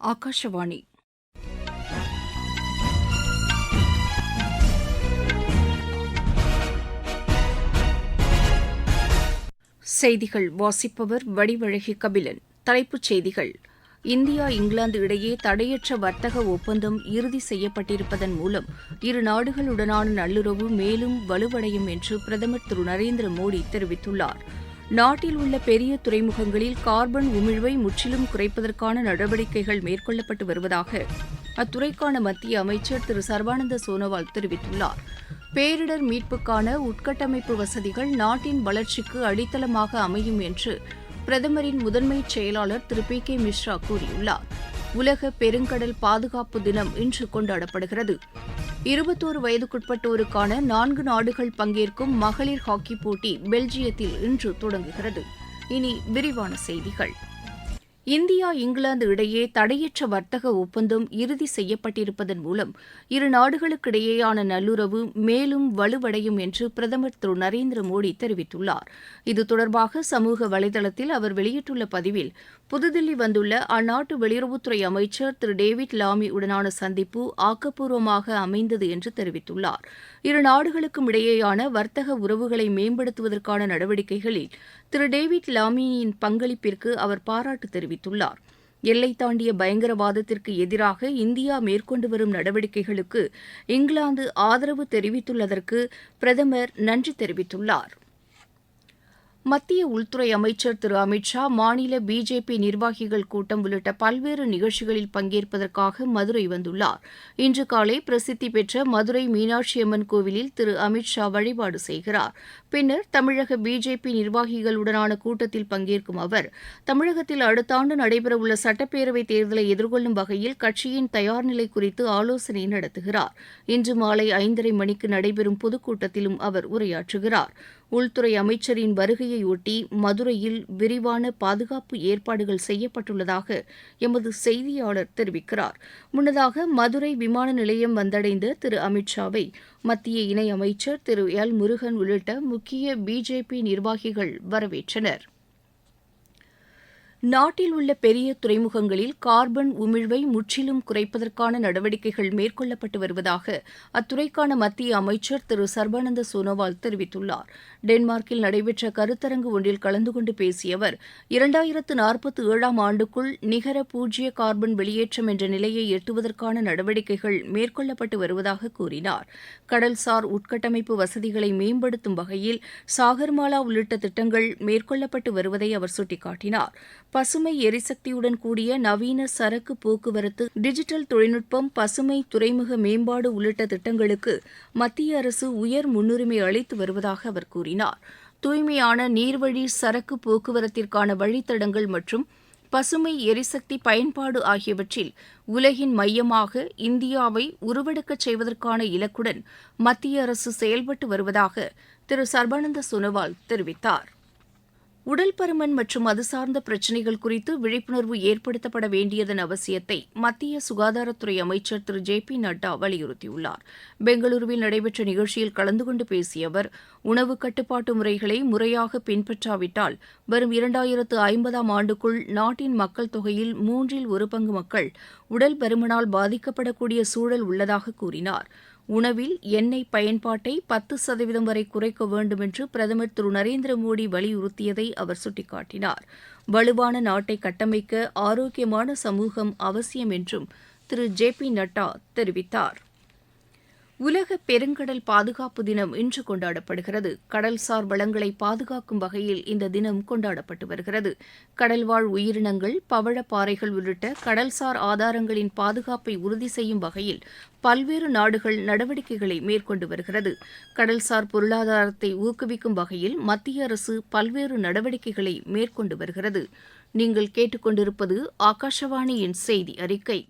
ஆகாஷவாணி செய்திகள் வாசிப்பவர் வடிவழகி கபிலன். தலைப்புச் செய்திகள். இந்தியா இங்கிலாந்து இடையே தடையற்ற வர்த்தக ஒப்பந்தம் இறுதி செய்யப்பட்டிருப்பதன் மூலம் இரு நாடுகளுடனான நல்லுறவு மேலும் வலுவடையும் என்று பிரதமர் திரு நரேந்திர மோடி தெரிவித்துள்ளார். நாட்டில் உள்ள பெரிய துறைமுகங்களில் கார்பன் உமிழ்வை முற்றிலும் குறைப்பதற்கான நடவடிக்கைகள் மேற்கொள்ளப்பட்டு வருவதாக அத்துறைக்கான மத்திய அமைச்சர் திரு. சர்பானந்த சோனோவால் தெரிவித்துள்ளார். பேரிடர் மீட்புக்கான உட்கட்டமைப்பு வசதிகள் நாட்டின் வளர்ச்சிக்கு அடித்தளமாக அமையும் என்று பிரதமரின் முதன்மைச் செயலாளர் திரு. பி. கே. மிஸ்ரா கூறியுள்ளார். உலக பெருங்கடல் பாதுகாப்பு தினம் இன்று கொண்டாடப்படுகிறது. இருபத்தோரு வயதுக்குட்பட்டோருக்கான நான்கு நாடுகள் பங்கேற்கும் மகளிர் ஹாக்கி போட்டி பெல்ஜியத்தில் இன்று தொடங்குகிறது. இனி விரிவான செய்திகள். இந்தியா இங்கிலாந்து இடையே தடையற்ற வர்த்தக ஒப்பந்தம் இறுதி செய்யப்பட்டிருப்பதன் மூலம் இரு நாடுகளுக்கிடையேயான நல்லுறவு மேலும் வலுவடையும் என்று பிரதமர் திரு நரேந்திர மோடி தெரிவித்துள்ளார். இது தொடர்பாக சமூக வலைதளத்தில் அவர் வெளியிட்டுள்ள பதிவில் புதுதில்லி வந்துள்ள அந்நாட்டு வெளியுறவுத்துறை அமைச்சர் திரு. டேவிட் லாமி உடனான சந்திப்பு ஆக்கப்பூர்வமாக அமைந்தது என்று தெரிவித்துள்ளார். இரு நாடுகளுக்கும் இடையேயான வர்த்தக உறவுகளை மேம்படுத்துவதற்கான நடவடிக்கைகளில் திரு. டேவிட் லாமியின் பங்களிப்பிற்கு அவர் பாராட்டு தெரிவித்துள்ளார். எல்லை தாண்டிய பயங்கரவாதத்திற்கு எதிராக இந்தியா மேற்கொண்டு வரும் நடவடிக்கைகளுக்கு இங்கிலாந்து ஆதரவு தெரிவித்துள்ளதற்கு பிரதமர் நன்றி தெரிவித்துள்ளார். மத்திய உள்துறை அமைச்சர் திரு. அமித் ஷா மாநில பிஜேபி நிர்வாகிகள் கூட்டம் உள்ளிட்ட பல்வேறு நிகழ்ச்சிகளில் பங்கேற்பதற்காக மதுரை வந்துள்ளார். இன்று காலை பிரசித்தி பெற்ற மதுரை மீனாட்சி அம்மன் கோவிலில் திரு. அமித் ஷா வழிபாடு செய்கிறார். பின்னர் தமிழக பிஜேபி நிர்வாகிகளுடனான கூட்டத்தில் பங்கேற்கும் அவர் தமிழகத்தில் அடுத்த ஆண்டு நடைபெறவுள்ள சட்டப்பேரவைத் தேர்தலை எதிர்கொள்ளும் வகையில் கட்சியின் தயார்நிலை குறித்து ஆலோசனை நடத்துகிறார். இன்று மாலை ஐந்தரை மணிக்கு நடைபெறும் பொதுக்கூட்டத்திலும் அவர் உரையாற்றுகிறார். உள்துறை அமைச்சரின் வருகையையொட்டி மதுரையில் விரிவான பாதுகாப்பு ஏற்பாடுகள் செய்யப்பட்டுள்ளதாக எமது செய்தியாளர் தெரிவிக்கிறார். முன்னதாக மதுரை விமான நிலையம் வந்தடைந்த திரு. அமித்ஷாவை மத்திய இணையமைச்சர் திரு. எல். முருகன் உள்ளிட்ட முக்கிய பிஜேபி நிர்வாகிகள் வரவேற்றனர். நாட்டில் உள்ள பெரிய துறைமுகங்களில் கார்பன் உமிழ்வை முற்றிலும் குறைப்பதற்கான நடவடிக்கைகள் மேற்கொள்ளப்பட்டு வருவதாக அத்துறைக்கான மத்திய அமைச்சர் திரு. சர்பானந்த சோனோவால் தெரிவித்துள்ளார். டென்மார்க்கில் நடைபெற்ற கருத்தரங்கு ஒன்றில் கலந்து கொண்டு பேசிய அவர் இரண்டாயிரத்து நாற்பத்தி ஏழாம் ஆண்டுக்குள் நிகர பூஜ்ய கார்பன் வெளியேற்றம் என்ற நிலையை எட்டுவதற்கான நடவடிக்கைகள் மேற்கொள்ளப்பட்டு வருவதாக கூறினார். கடல்சார் உட்கட்டமைப்பு வசதிகளை மேம்படுத்தும் வகையில் சாகர்மாலா உள்ளிட்ட திட்டங்கள் மேற்கொள்ளப்பட்டு வருவதை அவர் சுட்டிக்காட்டினார். பசுமை எரிசக்தியுடன் கூடிய நவீன சரக்கு போக்குவரத்து டிஜிட்டல் தொழில்நுட்பம் பசுமை துறைமுக மேம்பாடு உள்ளிட்ட திட்டங்களுக்கு மத்திய அரசு உயர் முன்னுரிமை அளித்து வருவதாக அவர் கூறினார். தூய்மையான நீர்வழி சரக்கு போக்குவரத்திற்கான வழித்தடங்கள் மற்றும் பசுமை எரிசக்தி பயன்பாடு ஆகியவற்றில் உலகின் மையமாக இந்தியாவை உருவெடுக்கச் செய்வதற்கான இலக்குடன் மத்திய அரசு செயல்பட்டு வருவதாக திரு சர்பானந்த சோனோவால் தெரிவித்தார். உடல் பருமன் மற்றும் அது சார்ந்த பிரச்சினைகள் குறித்து விழிப்புணர்வு ஏற்படுத்தப்பட வேண்டியதன் அவசியத்தை மத்திய சுகாதாரத்துறை அமைச்சர் திரு. ஜே. பி. நட்டா வலியுறுத்தியுள்ளார். பெங்களூருவில் நடைபெற்ற நிகழ்ச்சியில் கலந்து கொண்டு பேசிய அவர் உணவு கட்டுப்பாட்டு முறைகளை முறையாக பின்பற்றாவிட்டால் வரும் இரண்டாயிரத்து ஐம்பதாம் ஆண்டுக்குள் நாட்டின் மக்கள் தொகையில் மூன்றில் ஒரு பங்கு மக்கள் உடல் பருமனால் பாதிக்கப்படக்கூடிய சூழல் உள்ளதாக கூறினார். உணவில் எண்ணெய் பயன்பாட்டை பத்து சதவீதம் வரை குறைக்க வேண்டும் என்று பிரதமர் திரு நரேந்திர மோடி வலியுறுத்தியதை அவர் சுட்டிக்காட்டினார். வலுவான நாட்டை கட்டமைக்க ஆரோக்கியமான சமூகம் அவசியம் என்றும் திரு ஜே பி நட்டா தெரிவித்தார். உலக பெருங்கடல் பாதுகாப்பு தினம் இன்று கொண்டாடப்படுகிறது. கடல்சார் வளங்களை பாதுகாக்கும் வகையில் இந்த தினம் கொண்டாடப்பட்டு வருகிறது. கடல்வாழ் உயிரினங்கள் பவழப்பாறைகள் உள்ளிட்ட கடல்சார் ஆதாரங்களின் பாதுகாப்பை உறுதி செய்யும் வகையில் பல்வேறு நாடுகள் நடவடிக்கைகளை மேற்கொண்டு வருகிறது. கடல்சார் பொருளாதாரத்தை ஊக்குவிக்கும் வகையில் மத்திய அரசு பல்வேறு நடவடிக்கைகளை மேற்கொண்டு வருகிறது. நீங்கள் கேட்டுக்கொண்டிருப்பது ஆகாஷவாணியின் செய்தி அறிக்கை.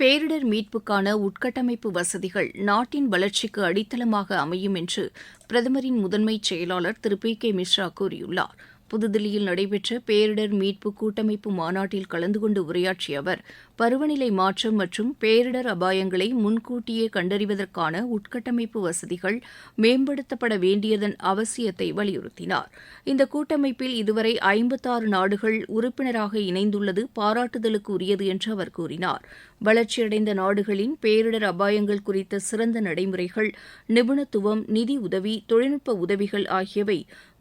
பேரிடர் மீட்புக்கான உட்கட்டமைப்பு வசதிகள் நாட்டின் வளர்ச்சிக்கு அடித்தளமாக அமையும் என்று பிரதமரின் முதன்மைச் செயலாளர் திரு. பி. கே. மிஸ்ரா கூறியுள்ளார். புதுதில்லியில் நடைபெற்ற பேரிடர் மீட்பு கூட்டமைப்பு மாநாட்டில் கலந்து கொண்டு உரையாற்றிய அவர் பருவநிலை மாற்றம் மற்றும் பேரிடர் அபாயங்களை முன்கூட்டியே கண்டறிவதற்கான உட்கட்டமைப்பு வசதிகள் மேம்படுத்தப்பட வேண்டியதன் அவசியத்தை வலியுறுத்தினார். இந்த கூட்டமைப்பில் இதுவரை ஐம்பத்தாறு நாடுகள் உறுப்பினராக இணைந்துள்ளது பாராட்டுதலுக்கு உரியது என்று அவர் கூறினார். வளர்ச்சியடைந்த நாடுகளின் பேரிடர் அபாயங்கள் குறித்த சிறந்த நடைமுறைகள் நிபுணத்துவம் நிதி உதவி தொழில்நுட்ப உதவிகள் ஆகியவை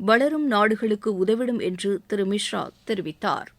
வளரும் நாடுகளுக்கு உதவிடும் என்று திரு மிஸ்ரா தெரிவித்தார்.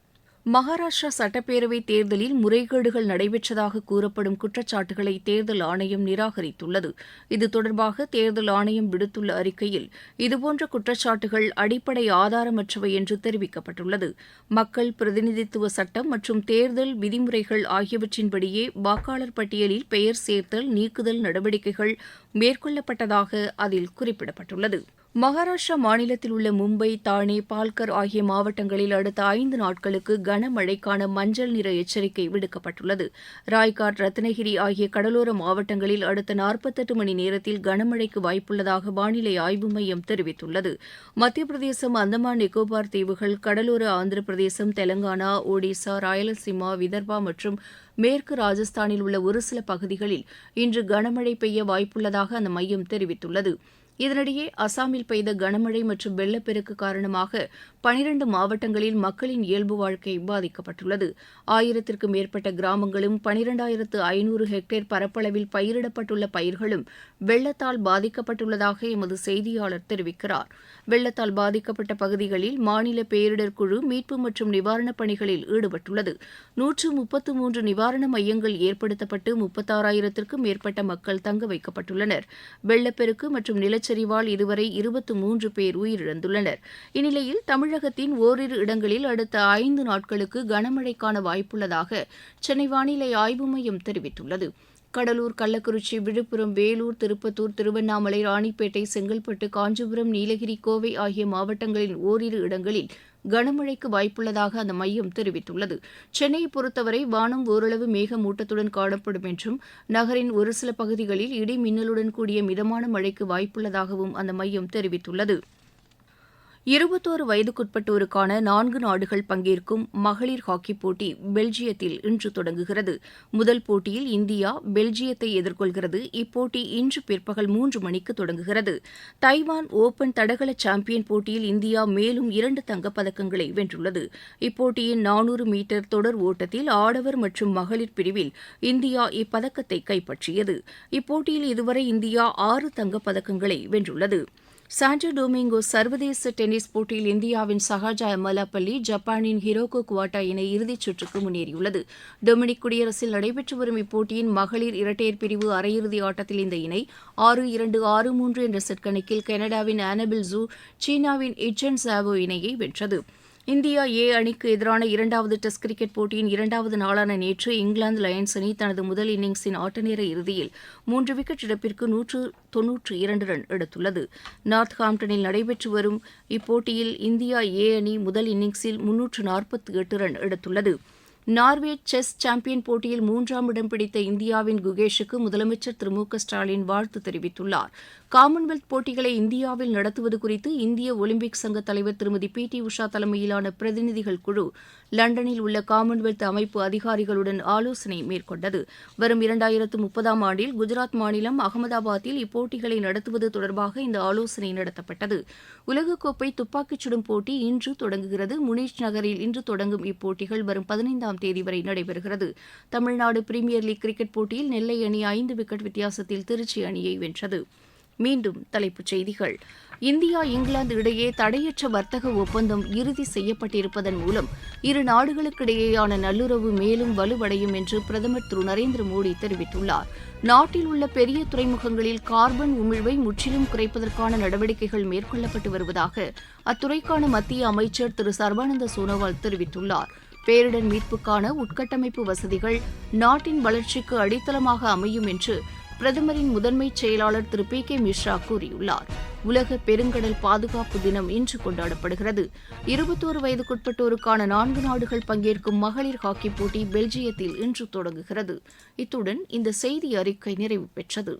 மகாராஷ்டிரா சட்டப்பேரவைத் தேர்தலில் முறைகேடுகள் நடைபெற்றதாக கூறப்படும் குற்றச்சாட்டுகளை தேர்தல் ஆணையம் நிராகரித்துள்ளது. இது தொடர்பாக தேர்தல் ஆணையம் விடுத்துள்ள அறிக்கையில் இதுபோன்ற குற்றச்சாட்டுகள் அடிப்படை ஆதாரமற்றவை என்று தெரிவிக்கப்பட்டுள்ளது. மக்கள் பிரதிநிதித்துவ சட்டம் மற்றும் தேர்தல் விதிமுறைகள் ஆகியவற்றின்படியே வாக்காளர் பட்டியலில் பெயர் சேர்த்தல் நீக்குதல் நடவடிக்கைகள் மேற்கொள்ளப்பட்டதாக அதில் குறிப்பிடப்பட்டுள்ளது. மகாராஷ்டிரா மாநிலத்தில் உள்ள மும்பை தானே பால்கர் ஆகிய மாவட்டங்களில் அடுத்த ஐந்து நாட்களுக்கு கனமழைக்கான மஞ்சள் நிற எச்சரிக்கை விடுக்கப்பட்டுள்ளது. ராய்காட் ரத்னகிரி ஆகிய கடலோர மாவட்டங்களில் அடுத்த நாற்பத்தெட்டு மணி நேரத்தில் கனமழைக்கு வாய்ப்புள்ளதாக வானிலை ஆய்வு மையம் தெரிவித்துள்ளது. மத்திய பிரதேசம் அந்தமான் நிக்கோபார் தீவுகள் கடலோர ஆந்திர பிரதேசம் தெலங்கானா ஒடிசா ராயலசீமா விதர்பா மற்றும் மேற்கு ராஜஸ்தானில் உள்ள ஒரு சில பகுதிகளில் இன்று கனமழை பெய்ய வாய்ப்புள்ளதாக அந்த மையம் தெரிவித்துள்ளது. இதனிடையே அசாமில் பெய்த கனமழை மற்றும் வெள்ளப்பெருக்கு காரணமாக பனிரண்டு மாவட்டங்களில் மக்களின் இயல்பு வாழ்க்கை பாதிக்கப்பட்டுள்ளது. ஆயிரத்திற்கு மேற்பட்ட கிராமங்களும் பனிரெண்டாயிரத்து ஐநூறு ஹெக்டேர் பரப்பளவில் பயிரிடப்பட்டுள்ள பயிர்களும் வெள்ளத்தால் பாதிக்கப்பட்டுள்ளதாக எமது செய்தியாளர் தெரிவிக்கிறார். வெள்ளத்தால் பாதிக்கப்பட்ட பகுதிகளில் மாநில பேரிடர் குழு மீட்பு மற்றும் நிவாரணப் பணிகளில் ஈடுபட்டுள்ளது. நூற்று முப்பத்து மூன்று நிவாரண மையங்கள் ஏற்படுத்தப்பட்டு முப்பத்தாறாயிரத்திற்கும் மேற்பட்ட மக்கள் தங்க வைக்கப்பட்டுள்ளனர். வெள்ளப்பெருக்கு மற்றும் நிலச்சரிவால் இதுவரை இருபத்து மூன்று பேர் உயிரிழந்துள்ளனர். இந்நிலையில் தமிழகத்தின் ஓரிரு இடங்களில் அடுத்த ஐந்து நாட்களுக்கு கனமழைக்கான வாய்ப்புள்ளதாக சென்னை வானிலை ஆய்வு மையம் தெரிவித்துள்ளது. கடலூர் கள்ளக்குறிச்சி விழுப்புரம் வேலூர் திருப்பத்தூர் திருவண்ணாமலை ராணிப்பேட்டை செங்கல்பட்டு காஞ்சிபுரம் நீலகிரி கோவை ஆகிய மாவட்டங்களின் ஓரிரு இடங்களில் கனமழைக்கு வாய்ப்புள்ளதாக அந்த மையம் தெரிவித்துள்ளது. சென்னையை பொறுத்தவரை வானம் ஓரளவு மேகமூட்டத்துடன் காணப்படும் என்றும் நகரின் ஒரு சில பகுதிகளில் இடி மின்னலுடன் கூடிய மிதமான மழைக்கு வாய்ப்புள்ளதாகவும் அந்த மையம் தெரிவித்துள்ளது. இருபத்தோரு வயதுக்குட்பட்டோருக்கான நான்கு நாடுகள் பங்கேற்கும் மகளிர் ஹாக்கி போட்டி பெல்ஜியத்தில் இன்று தொடங்குகிறது. முதல் போட்டியில் இந்தியா பெல்ஜியத்தை எதிர்கொள்கிறது. இப்போட்டி இன்று பிற்பகல் மூன்று மணிக்கு தொடங்குகிறது. தைவான் ஓபன் தடகள சாம்பியன் போட்டியில் இந்தியா மேலும் இரண்டு தங்கப்பதக்கங்களை வென்றுள்ளது. இப்போட்டியின் நானூறு மீட்டர் தொடர் ஓட்டத்தில் ஆடவர் மற்றும் மகளிர் பிரிவில் இந்தியா இப்பதக்கத்தை கைப்பற்றியது. இப்போட்டியில் இதுவரை இந்தியா ஆறு தங்கப்பதக்கங்களை வென்றுள்ளது. சாண்டோ டொமிங்கோ சர்வதேச டென்னிஸ் போட்டியில் இந்தியாவின் சஹாஜா எமலாபள்ளி ஜப்பானின் ஹிரோகோ குவாட்டா இணை இறுதிச் சுற்றுக்கு முன்னேறியுள்ளது. டொமினிக் குடியரசில் நடைபெற்று வரும் இப்போட்டியின் மகளிர் இரட்டையர் பிரிவு அரையிறுதி ஆட்டத்தில் இந்த இணை ஆறு இரண்டு ஆறு மூன்று என்ற செட் கணக்கில் கனடாவின் ஆனபில் ஜூ சீனாவின் இச்சன் சாவோ இணையை வென்றது. இந்தியா ஏ அணிக்கு எதிரான இரண்டாவது டெஸ்ட் கிரிக்கெட் போட்டியின் இரண்டாவது நாளான நேற்று இங்கிலாந்து லயன்ஸ் அணி தனது முதல் இன்னிங்ஸின் ஆட்டநேர இறுதியில் மூன்று விக்கெட் இழப்பிற்கு நூற்று தொன்னூற்று இரண்டு ரன் எடுத்துள்ளது. நார்த் ஹாம்டனில் நடைபெற்று வரும் இப்போட்டியில் இந்தியா ஏ அணி முதல் இன்னிங்ஸில் முன்னூற்று நாற்பத்தி எட்டு ரன் எடுத்துள்ளது. நார்வே செஸ் சாம்பியன் போட்டியில் மூன்றாம் இடம் பிடித்த இந்தியாவின் குகேஷுக்கு முதலமைச்சர் திரு மு க ஸ்டாலின் வாழ்த்து தெரிவித்துள்ளார். காமன்வெல்த் போட்டிகளை இந்தியாவில் நடத்துவது குறித்து இந்திய ஒலிம்பிக் சங்க தலைவர் திருமதி பி டி உஷா தலைமையிலான பிரதிநிதிகள் குழு லண்டனில் உள்ள காமன்வெல்த் அமைப்பு அதிகாரிகளுடன் ஆலோசனை மேற்கொண்டது. வரும் இரண்டாயிரத்து முப்பதாம் ஆண்டில் குஜராத் மாநிலம் அகமதாபாத்தில் இப்போட்டிகளை நடத்துவது தொடர்பாக இந்த ஆலோசனை நடத்தப்பட்டது. உலகக்கோப்பை துப்பாக்கிச் சுடும் போட்டி இன்று தொடங்குகிறது. முனீஷ் நகரில் இன்று தொடங்கும் இப்போட்டிகள் வரும் பதினைந்தாம் தேதி வரை நடைபெறுகிறது. தமிழ்நாடு பிரீமியர் லீக் கிரிக்கெட் போட்டியில் நெல்லை அணி ஐந்து விக்கெட் வித்தியாசத்தில் திருச்சி அணியை வென்றது. மீண்டும் தலைப்புச் செய்திகள். இந்தியா இங்கிலாந்து இடையே தடையற்ற வர்த்தக ஒப்பந்தம் இறுதி செய்யப்பட்டிருப்பதன் மூலம் இரு நாடுகளுக்கிடையேயான நல்லுறவு மேலும் வலுவடையும் என்று பிரதமர் திரு நரேந்திர மோடி தெரிவித்துள்ளார். நாட்டில் உள்ள பெரிய துறைமுகங்களில் கார்பன் உமிழ்வை முற்றிலும் குறைப்பதற்கான நடவடிக்கைகள் மேற்கொள்ளப்பட்டு வருவதாக அத்துறைக்கான மத்திய அமைச்சர் திரு சர்பானந்த சோனோவால் தெரிவித்துள்ளாா் பேரிடர் மீட்புக்கான உட்கட்டமைப்பு வசதிகள் நாட்டின் வளர்ச்சிக்கு அடித்தளமாக அமையும் என்று பிரதமரின் முதன்மைச் செயலாளர் திரு பி கே மிஸ்ரா கூறியுள்ளார். உலக பெருங்கடல் பாதுகாப்பு தினம் இன்று கொண்டாடப்படுகிறது. இருபத்தோரு வயதுக்குட்பட்டோருக்கான நான்கு நாடுகள் பங்கேற்கும் மகளிர் ஹாக்கிப் போட்டி பெல்ஜியத்தில் இன்று தொடங்குகிறது. இத்துடன் இந்த செய்தி அறிக்கை நிறைவு பெற்றது.